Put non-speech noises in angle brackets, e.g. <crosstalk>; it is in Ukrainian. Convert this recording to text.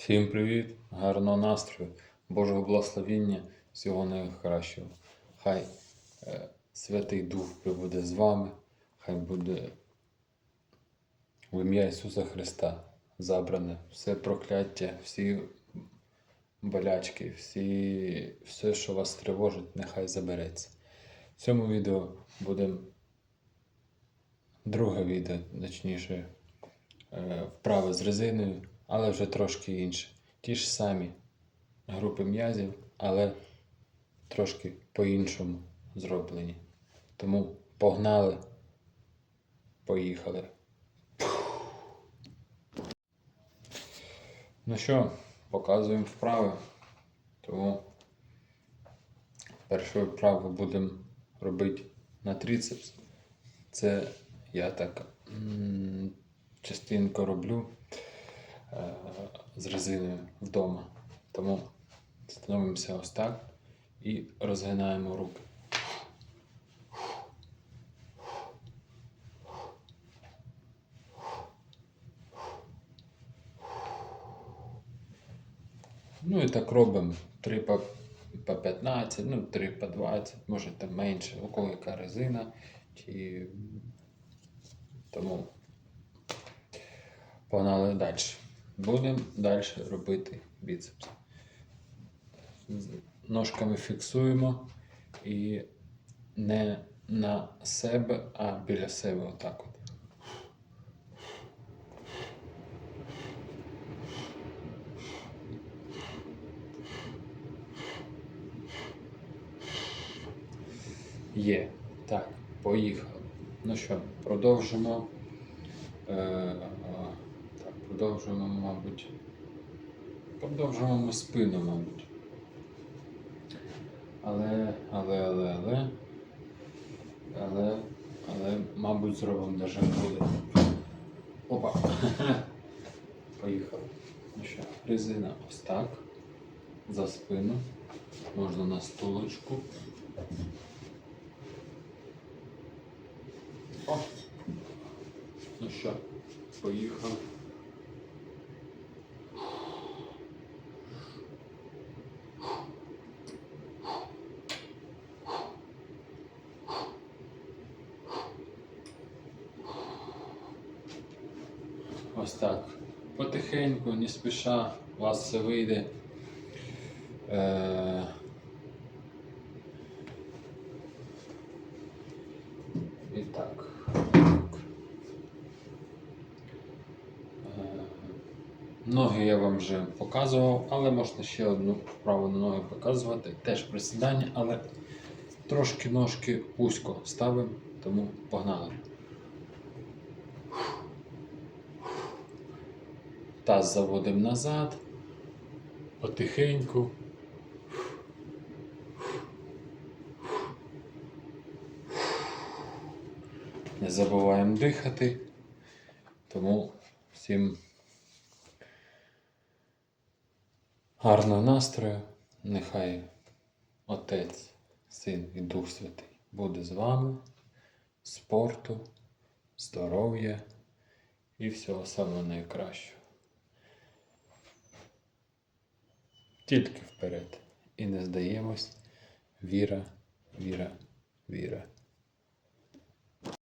Всім привіт, гарного настрою, Божого благословіння, всього найкращого. Хай е, Святий Дух прибуде з вами, хай буде в ім'я Ісуса Христа забране все прокляття, всі болячки, всі, все, що вас тривожить, нехай забереться. В цьому відео буде друге відео, точніше, е, вправи з резиною, але вже трошки інше. Ті ж самі групи м'язів, але трошки по-іншому зроблені. Тому погнали, поїхали. Ну що, показуємо вправи. Тому першу вправу будемо робити на трицепс. Це я так м, частенько роблю з резиною вдома. Тому становимося ось так і розгинаємо руки. Ну і так робимо 3 по, по 15, ну 3 по 20, може там менше, у кого яка резина. Чи... Тому погнали далі. Будемо далі робити біцепс. Ножками фіксуємо і не на себе, а біля себе отак от. Є. Так, поїхали. Ну що, продовжимо. Е, продовжуємо, мабуть. Продовжуємо ми спину, мабуть. Але, але, але, але. Але, але, мабуть, зробимо даже буде. Опа. <laughs> Поїхали. Ну що, резина ось так. За спину. Можна на столочку. О. Ну що, поїхав. Ось так. Потихеньку, не спіша, у вас все вийде. Е... І так. Е, Ноги я вам вже показував, але можна ще одну вправу на ноги показувати. Теж присідання, але трошки ножки вузько ставимо, тому погнали. Таз заводимо назад, потихеньку. Не забуваємо дихати. Тому всім гарного настрою. Нехай Отець, Син і Дух Святий буде з вами, спорту, здоров'я і всього самого найкращого. Тільки вперед. І не здаємось. Віра, віра, віра.